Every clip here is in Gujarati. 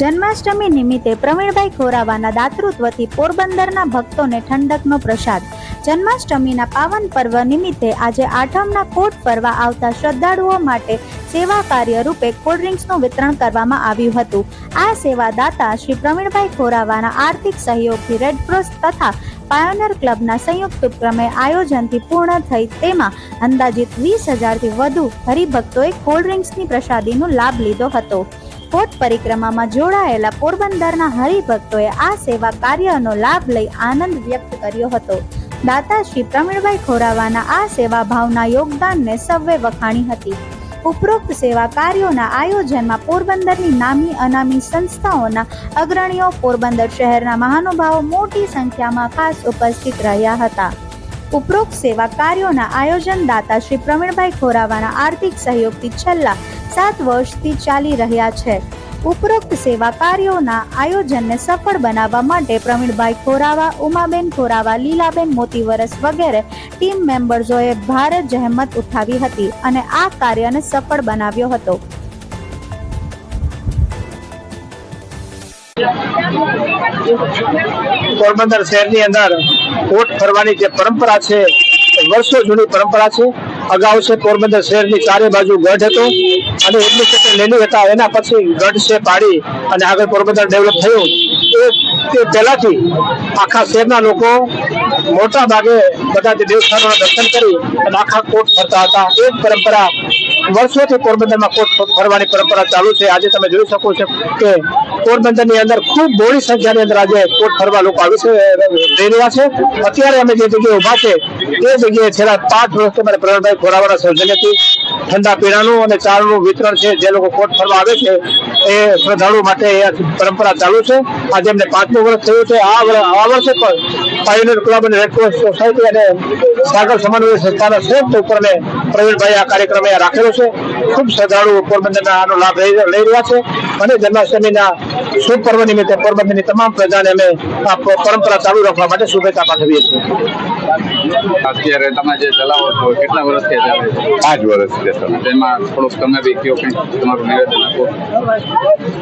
જન્માષ્ટમી નિમિત્તે પ્રવીણભાઈ ખોરાવાના દાતૃત્વથી પોરબંદરના ભક્તોને ઠંડકનો પ્રસાદ. જન્માષ્ટમીના પાવન પર્વ નિમિત્તે આજે આઠમના કોટ ફરવા આવતા શ્રદ્ધાળુઓ માટે સેવા કાર્ય રૂપે કોલ્ડ વિતરણ કરવામાં આવ્યું હતું. આ સેવાદાતા શ્રી પ્રવીણભાઈ ખોરાવાના આર્થિક સહયોગથી રેડક્રોસ તથા પાયોનર ક્લબના સંયુક્ત ઉપક્રમે આયોજનથી પૂર્ણ થઈ તેમાં અંદાજિત વીસ હજારથી વધુ હરિભક્તોએ કોલ્ડ ડ્રિંક્સની પ્રસાદીનો લાભ લીધો હતો. કોટ પરિક્રમામાં જોડાયેલા પોરબંદરના હરિભક્તોએ આ સેવા કાર્યનો લાભ લઈ આનંદ વ્યક્ત કર્યો હતો. દાતા શ્રી પ્રવીણભાઈ ખોરાવાના આ સેવા ભાવના યોગદાનને સૌએ વખાણી હતી. ઉપરોક્ત સેવા કાર્યોના આયોજનમાં પોરબંદરની નામી અનામી સંસ્થાઓના અગ્રણીઓ પોરબંદર શહેરના મહાનુભાવો મોટી સંખ્યામાં ખાસ ઉપસ્થિત રહ્યા હતા. ઉપરોક્ત સેવા કાર્યોના આયોજન દાતા શ્રી પ્રવીણભાઈ ખોરાવાના આર્થિક સહયોગથી છેલ્લા સાત વર્ષથી ચાલી રહ્યા છે. ઉપરોક્ત સેવા કાર્યોના આયોજનને સફળ બનાવવા માટે પ્રવીણભાઈ ખોરાવા, ઉમાબેન ખોરાવા, લીલાબેન મોતીવરસ વગેરે ટીમ મેમ્બર્સોએ ભારે જહેમત ઉઠાવી હતી અને આ કાર્યને સફળ બનાવ્યો હતો. પોરબંદર શહેરની અંદર કોટ ફરવાની જે પરંપરા છે, વર્ષો જૂની પરંપરા છે અગાઉ છે પોરબંદર શહેરની ચારે બાજુ ગઢ હતો અને એડમિનિસ્ટ્રેશન લેલી હતા. એના પછી ગઢ છે પાડી અને આગળ પોરબંદર ડેવલપ થયું. તે પહેલાથી આખા શહેરના લોકો મોટા ભાગે બધા દેવસ્થાનોના દર્શન કરી અને આખા કોટ ફરતા હતા. એ પરંપરા વર્ષોથી પોરબંદરમાં કોટ ફરવાની પરંપરા ચાલુ છે. આજે તમે જોઈ શકો છો કે પોરબંદરની અંદર ખૂબ મોડી સંખ્યાની અંદર આજે કોટ ફરવા લોકો આવી છે, જઈ રહ્યા છે. અત્યારે અમે જે જગ્યાએ ઊભા છે, એ જગ્યાએ છેલ્લા પાંચ વર્ષથી અમારે પ્રવીણભાઈ ખોરાવાના સૌજન્યથી ઠંડા પીણાનું અને ચારનું વિતરણ છે, જે લોકો કોટ ફરવા આવે છે, એ શ્રદ્ધાળુ માટે પરંપરા ચાલુ છે. આજે એમને પાંચમું વર્ષ થયું છે. આ વર્ષે પણ પાયોનિયર ક્લબ અને રેડક્રોસ સોસાયટી અને સાગર સમન્વય સંસ્થાના સંયુક્ત ઉપરને પ્રવીણભાઈ આ કાર્યક્રમ અહીંયા રાખેલો છે. ખૂબ શ્રદ્ધાળુ પોરબંદરના આનો લાભ લઈ રહ્યા છે અને જન્માષ્ટમીના શુભ પર્વ નિમિત્તે પોરબંદરની તમામ પ્રજાને અમે આ પરંપરા ચાલુ રાખવા માટે શુભેચ્છા પાઠવીએ છીએ. અત્યારે તમે જે ચલાવો છો કેટલા વર્ષથી ચાલે પાંચ વર્ષ છે તેમાં થોડુંક તમે બી કયો કંઈક તમારું નિવેદન આપો.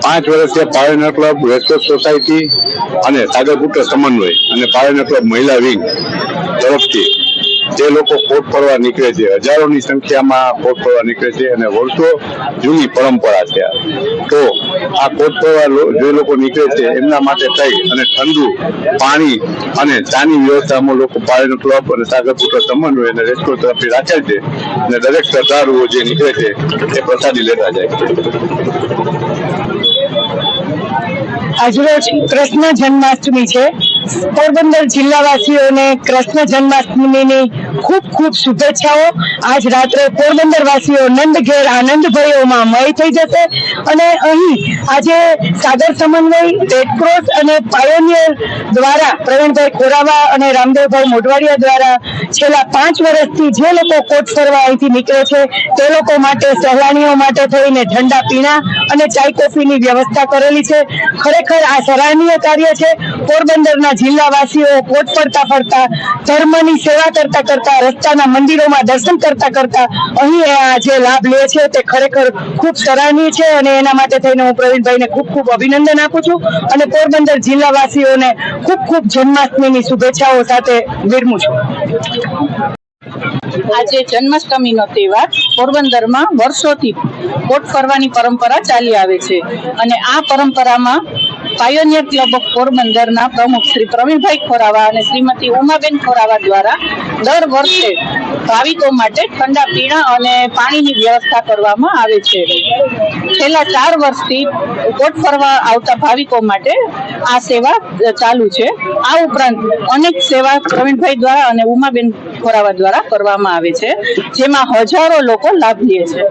પાંચ વર્ષથી પાયોનિયર ક્લબ રેસકોર્સ સોસાયટી અને સાગરપુત્ર સમન્વય અને પાયોનિયર ક્લબ મહિલા વિંગ તરફથી. જે લોકો કોટ ફરવા નીકળે છે, હજારોની સંખ્યામાં કોટ ફરવા નીકળે છે અને વર્ષો જૂની પરંપરા છે તો આ કોટ ફરવા જે લોકો નીકળે છે, એમના માટે થઈ અને ઠંડુ પાણી અને ચાની વ્યવસ્થામાં લોકો પાયોનિયર ક્લબ અને સાગરપુત્ર સમન્વય અને રેસ્ટોર તરફથી રાખેલ છે અને દરેક શ્રદ્ધાળુઓ જે નીકળે છે, એ પ્રસાદી લેતા જાય છે. આજરોજ કૃષ્ણ જન્માષ્ટમી છે. પોરબંદર જિલ્લાવાસીઓને કૃષ્ણ જન્માષ્ટમીની ખૂબ ખૂબ શુભેચ્છાઓ. આજ રાત્રે પોરબંદર નંદ ઘેર આનંદ મય થઈ જશે. અને અહીં આજે સાગર સમન્વય રેડક્રોસ અને પાયોનિયર દ્વારા પ્રવીણભાઈ ખોરાવા અને રામદેવભાઈ મોઢવાડિયા દ્વારા છેલ્લા પાંચ વર્ષથી જે લોકો કોટ ફરવા અહીંથી નીકળે છે, તે લોકો માટે, સહેલાણીઓ માટે થઈને ઠંડા પીણા અને ચાય કોફીની વ્યવસ્થા કરેલી છે. ખરેખર આ સરાહનીય કાર્ય છે. પોરબંદરના જિલ્લાવાસીઓ પોટ પડતા ફરતા ધર્મની સેવા કરતા કરતા, રસ્તાના મંદિરોમાં દર્શન કરતા કરતા અહીં જે લાભ લે છે તે ખરેખર ખૂબ સરાહનીય છે અને એના માટે થઈને હું પ્રવીણભાઈને ખૂબ ખૂબ અભિનંદન આપું છું અને પોરબંદર જિલ્લાવાસીઓને ખૂબ ખૂબ જન્માષ્ટમીની શુભેચ્છાઓ સાથે વિરમું છું. આજે જન્માષ્ટમીનો તહેવાર પોરબંદરમાં વર્ષોથી કોટ ફરવાની પરંપરા ચાલી આવે છે અને આ પરંપરામાં પાયોનિયર ક્લબ ઓફ પોરબંદરના પ્રમુખ શ્રી પ્રવીણભાઈ ખોરાવા અને શ્રીમતી ઉમાબેન ખોરાવા દ્વારા દર વર્ષે ભાવિકો માટે ઠંડા પીણા અને પાણીની વ્યવસ્થા કરવામાં આવે છે. છેલ્લા ચાર વર્ષથી કોટ ફરવા આવતા ભાવિકો માટે આ સેવા ચાલુ છે. આ ઉપરાંત અનેક સેવા પ્રવીણભાઈ દ્વારા અને ઉમાબેન ખોરાવા દ્વારા કરવામાં આવે છે, જેમાં હજારો લોકો લાભ લે છે.